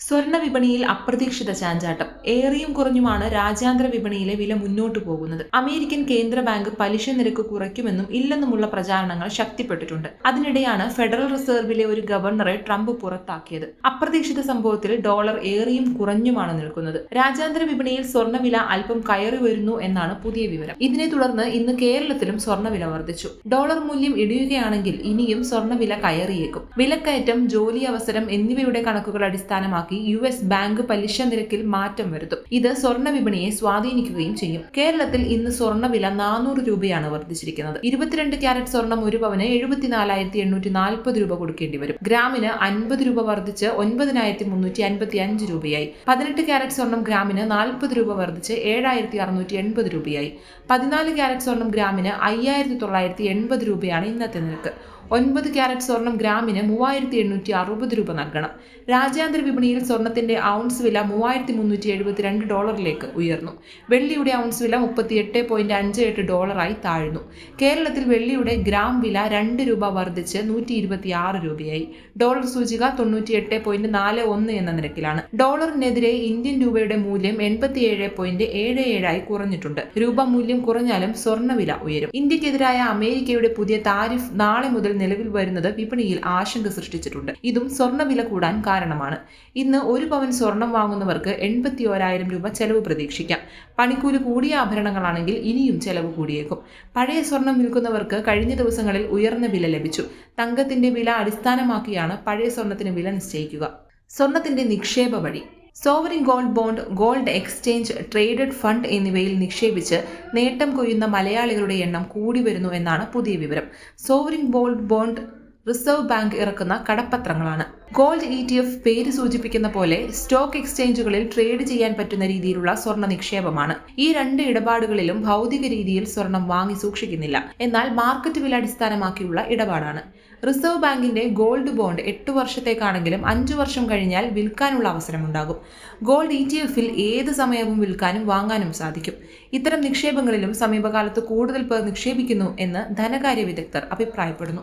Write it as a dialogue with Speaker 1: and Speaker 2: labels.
Speaker 1: സ്വർണ വിപണിയിൽ അപ്രതീക്ഷിത ചാഞ്ചാട്ടം. ഏറിയും കുറഞ്ഞുമാണ് രാജ്യാന്തര വിപണിയിലെ വില മുന്നോട്ടു പോകുന്നത്. അമേരിക്കൻ കേന്ദ്ര ബാങ്ക് പലിശ നിരക്ക് കുറയ്ക്കുമെന്നും ഇല്ലെന്നുമുള്ള പ്രചാരണങ്ങൾ ശക്തിപ്പെട്ടിട്ടുണ്ട്. അതിനിടെയാണ് ഫെഡറൽ റിസർവിലെ ഒരു ഗവർണറെ ട്രംപ് പുറത്താക്കിയത്. അപ്രതീക്ഷിത സംഭവത്തിൽ ഡോളർ ഏറിയും കുറഞ്ഞുമാണ് നിൽക്കുന്നത്. രാജ്യാന്തര വിപണിയിൽ സ്വർണവില അല്പം കയറി വരുന്നു എന്നാണ് പുതിയ വിവരം. ഇതിനെ തുടർന്ന് ഇന്ന് കേരളത്തിലും സ്വർണവില വർദ്ധിച്ചു. ഡോളർ മൂല്യം ഇടിയുകയാണെങ്കിൽ ഇനിയും സ്വർണവില കയറിയേക്കും. വിലക്കയറ്റം ജോലി അവസരം എന്നിവയുടെ കണക്കുകൾ അടിസ്ഥാനമാക്കി യു എസ് ബാങ്ക് പലിശ നിരക്കിൽ മാറ്റം വരുത്തും. ഇത് സ്വർണ വിപണിയെ സ്വാധീനിക്കുകയും ചെയ്യും. കേരളത്തിൽ ഇന്ന് സ്വർണവില നാനൂറ് രൂപയാണ് വർദ്ധിച്ചിരിക്കുന്നത്. ഇരുപത്തിരണ്ട് ക്യാരറ്റ് സ്വർണം ഒരു പവന് എഴുപത്തിനാലായിരത്തി എണ്ണൂറ്റി നാൽപ്പത് രൂപ കൊടുക്കേണ്ടി വരും. ഗ്രാമിന് അൻപത് രൂപ വർദ്ധിച്ച് ഒൻപതിനായിരത്തി മുന്നൂറ്റി അൻപത്തി അഞ്ച് രൂപയായി. പതിനെട്ട് ക്യാരറ്റ് സ്വർണം ഗ്രാമിന് നാൽപ്പത് രൂപ വർദ്ധിച്ച് ഏഴായിരത്തി അറുന്നൂറ്റി എൺപത് രൂപയായി. പതിനാല് ക്യാരറ്റ് സ്വർണം ഗ്രാമിന് അയ്യായിരത്തി തൊള്ളായിരത്തി എൺപത് രൂപയാണ് ഇന്നത്തെ നിരക്ക്. ഒൻപത് ക്യാരറ്റ് സ്വർണം ഗ്രാമിന് മൂവായിരത്തി എണ്ണൂറ്റി അറുപത് രൂപ നൽകണം. രാജ്യാന്തര വിപണിയിൽ സ്വർണത്തിന്റെ ഔൺസ് വില മൂവായിരത്തി മുന്നൂറ്റി എഴുപത്തിരണ്ട് ഡോളറിലേക്ക് ഉയർന്നു. വെള്ളിയുടെ ഔൺസ് വില മുപ്പത്തി എട്ട് പോയിന്റ് അഞ്ച് എട്ട് ഡോളറായി താഴ്ന്നു. കേരളത്തിൽ വെള്ളിയുടെ ഗ്രാം വില രണ്ട് രൂപ വർദ്ധിച്ച് നൂറ്റി ഇരുപത്തി ആറ് രൂപയായി. ഡോളർ സൂചിക തൊണ്ണൂറ്റി എട്ട് പോയിന്റ് നാല് ഒന്ന് എന്ന നിരക്കിലാണ്. ഡോളറിനെതിരെ ഇന്ത്യൻ രൂപയുടെ മൂല്യം എൺപത്തിയേഴ് പോയിന്റ് ഏഴ് ഏഴായി കുറഞ്ഞിട്ടുണ്ട്. രൂപ മൂല്യം കുറഞ്ഞാലും സ്വർണവില ഉയരും. ഇന്ത്യക്കെതിരായ അമേരിക്കയുടെ പുതിയ താരിഫ് നാളെ മുതൽ നിലവിൽ വരുന്നത് വിപണിയിൽ ആശങ്ക സൃഷ്ടിച്ചിട്ടുണ്ട്. ഇതും സ്വർണവില കൂടാൻ കാരണമാണ്. ഇന്ന് ഒരു പവൻ സ്വർണം വാങ്ങുന്നവർക്ക് എൺപത്തി ഓരായിരം രൂപ ചെലവ് പ്രതീക്ഷിക്കാം. പണിക്കൂലി കൂടിയ ആഭരണങ്ങളാണെങ്കിൽ ഇനിയും ചെലവ് കൂടിയേക്കും. പഴയ സ്വർണം വിൽക്കുന്നവർക്ക് കഴിഞ്ഞ ദിവസങ്ങളിൽ ഉയർന്ന വില ലഭിച്ചു. തങ്കത്തിന്റെ വില അടിസ്ഥാനമാക്കിയാണ് പഴയ സ്വർണത്തിന് വില നിശ്ചയിക്കുക. സ്വർണത്തിന്റെ നിക്ഷേപ വഴി. Sovereign gold bond gold exchange traded fund എന്നിവയിൽ നിക്ഷേപിച്ച് നേട്ടം കൊയ്യുന്ന മലയാളികളുടെ എണ്ണം കൂടി വരുന്നു എന്നാണ് പുതിയ വിവരം. Sovereign gold bond reserve bank ഇറക്കുന്ന കടപ്പത്രങ്ങളാണ്. ഗോൾഡ് ഇ ടി എഫ് പേര് സൂചിപ്പിക്കുന്ന പോലെ സ്റ്റോക്ക് എക്സ്ചേഞ്ചുകളിൽ ട്രേഡ് ചെയ്യാൻ പറ്റുന്ന രീതിയിലുള്ള സ്വർണ നിക്ഷേപമാണ്. ഈ രണ്ട് ഇടപാടുകളിലും ഭൗതിക രീതിയിൽ സ്വർണം വാങ്ങി സൂക്ഷിക്കുന്നില്ല. എന്നാൽ മാർക്കറ്റ് വില അടിസ്ഥാനമാക്കിയുള്ള ഇടപാടാണ്. റിസർവ് ബാങ്കിന്റെ ഗോൾഡ് ബോണ്ട് എട്ട് വർഷത്തേക്കാണെങ്കിലും അഞ്ചു വർഷം കഴിഞ്ഞാൽ വിൽക്കാനുള്ള അവസരമുണ്ടാകും. ഗോൾഡ് ഇ ടി എഫിൽ ഏത് സമയവും വിൽക്കാനും വാങ്ങാനും സാധിക്കും. ഇത്തരം നിക്ഷേപങ്ങളിലും സമീപകാലത്ത് കൂടുതൽ പേർ നിക്ഷേപിക്കുന്നു എന്ന് ധനകാര്യ വിദഗ്ധർ അഭിപ്രായപ്പെടുന്നു.